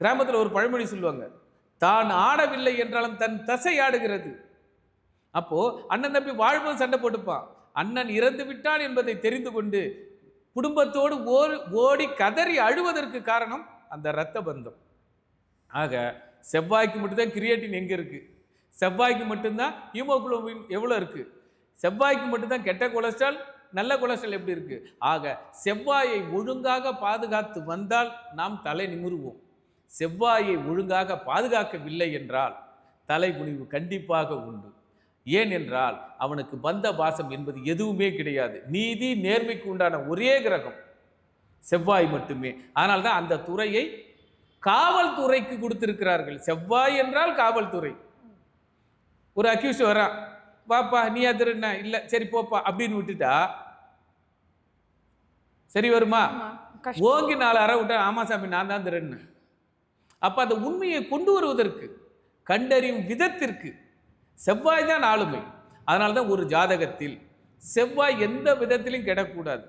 கிராமத்தில் ஒரு பழமொழி சொல்லுவாங்க தான் ஆடவில்லை என்றாலும் தன் தசை ஆடுகிறது. அப்போது அண்ணன் தம்பி வாழ்வது சண்டை போட்டுப்பான். அண்ணன் இறந்து விட்டான் என்பதை தெரிந்து கொண்டு குடும்பத்தோடு ஓடி ஓடி கதறி அழுவதற்கு காரணம் அந்த இரத்த பந்தம். ஆக செவ்வாய்க்கு மட்டும்தான் கிரியேட்டின் எங்கே இருக்குது செவ்வாய்க்கு மட்டும்தான் ஹீமோகுளோபின் எவ்வளோ இருக்குது செவ்வாய்க்கு மட்டும்தான் கெட்ட கொலஸ்ட்ரால் நல்ல கொலஸ்ட்ரால் எப்படி இருக்குது ஆக செவ்வாயை ஒழுங்காக பாதுகாத்து வந்தால் நாம் தலை நிமிருவோம். செவ்வாயை ஒழுங்காக பாதுகாக்கவில்லை என்றால் தலைகுனிவு கண்டிப்பாக உண்டு. ஏன் என்றால் அவனுக்கு பந்த பாசம் என்பது எதுவுமே கிடையாது. நீதி நேர்மைக்கு உண்டான ஒரே கிரகம் செவ்வாய் மட்டுமே. அதனால தான் அந்த துறையை காவல்துறைக்கு கொடுத்திருக்கிறார்கள். செவ்வாய் என்றால் காவல்துறை. ஒரு அக்யூஸ்ட் வரான். வாப்பா நீ அதிருண்ண இல்லை சரி போப்பா அப்படின்னு விட்டுட்டா சரி வருமா. ஓங்கி நாலு அறை விட்டா ஆமா சாமி நான் தான் திருன்னு அப்போ அந்த உண்மையை கொண்டு வருவதற்கு கண்டறியும் விதத்திற்கு செவ்வாய் தான் ஆளுமை. அதனால தான் ஒரு ஜாதகத்தில் செவ்வாய் எந்த விதத்திலும் கெடக்கூடாது.